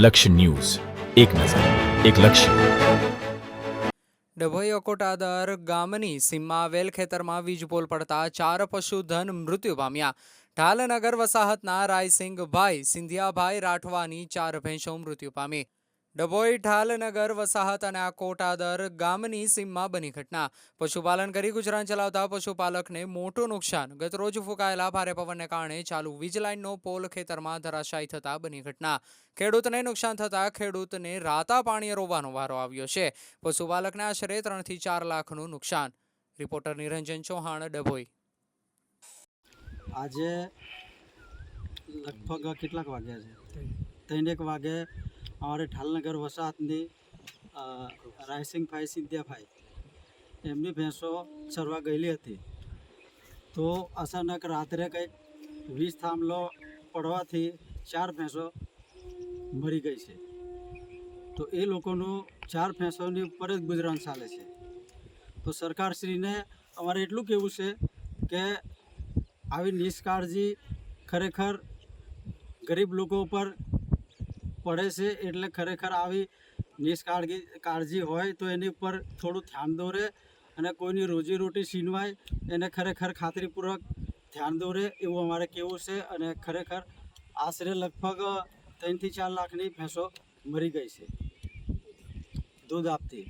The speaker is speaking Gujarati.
લક્ષ્ય ન્યૂઝ. એક નજર, એક લક્ષ્ય. ડભોઈ અકોટાદર ગામની સીમમાં આવેલ ખેતરમાં વીજ પોલ પડતા ચાર પશુધન મૃત્યુ પામ્યા. ઢાલનગર વસાહતના રાયસિંગભાઈ, સિંધિયાભાઈ રાઠવાની ચાર ભેંસો મૃત્યુ પામી. ડભોઈ, ઢાલનગર, વસાહત અને આ કોટાદર ગામની સીમમાં બની ઘટના. પશુપાલન કરી ગુજરાન ચલાવતા પશુપાલકને મોટું નુકસાન. ગતરોજ ફૂંકાયેલા ભારે પવનને કારણે ચાલુ વીજ લાઇનનો પોલ ખેતરમાં ધરાશાયી થતા બની ઘટના. ખેડૂતને નુકસાન થતા ખેડૂતને રાતા પાણીએ રોવાનો વારો આવ્યો છે. પશુપાલકને આશરે ત્રણથી ચાર લાખનું નુકસાન. રિપોર્ટર નિરંજન ચૌહાણ, ડભોઈ. આજે લગભગ કેટલાક વાગ્યા છે? ત્રણ એક અમારે ઢાલનગર વસાહતની રાયસિંગભાઈ સિંધિયાભાઈ એમની ભેંસો ચરવા ગયેલી હતી તો અચાનક રાત્રે કંઈક વીજ થાંભલો પડવાથી ચાર ભેંસો મરી ગઈ છે તો એ લોકોનું ચાર ભેંસોની ઉપર જ ગુજરાન ચાલે છે તો સરકારશ્રીને અમારે એટલું કહેવું છે કે આવી નિષ્કાળજી ખરેખર ગરીબ લોકો ઉપર પડે છે એટલે ખરેખર આવી નિષ્કાળજી કાળજી હોય તો એની ઉપર થોડું ધ્યાન દોરે અને કોઈની રોજીરોટી છીનવાય એને ખરેખર ખાતરીપૂર્વક ધ્યાન દોરે એવું અમારે કેવું છે અને ખરેખર આશરે લગભગ ત્રણથી ચાર લાખની ભેંસો મરી ગઈ છે. દૂધ આપતી.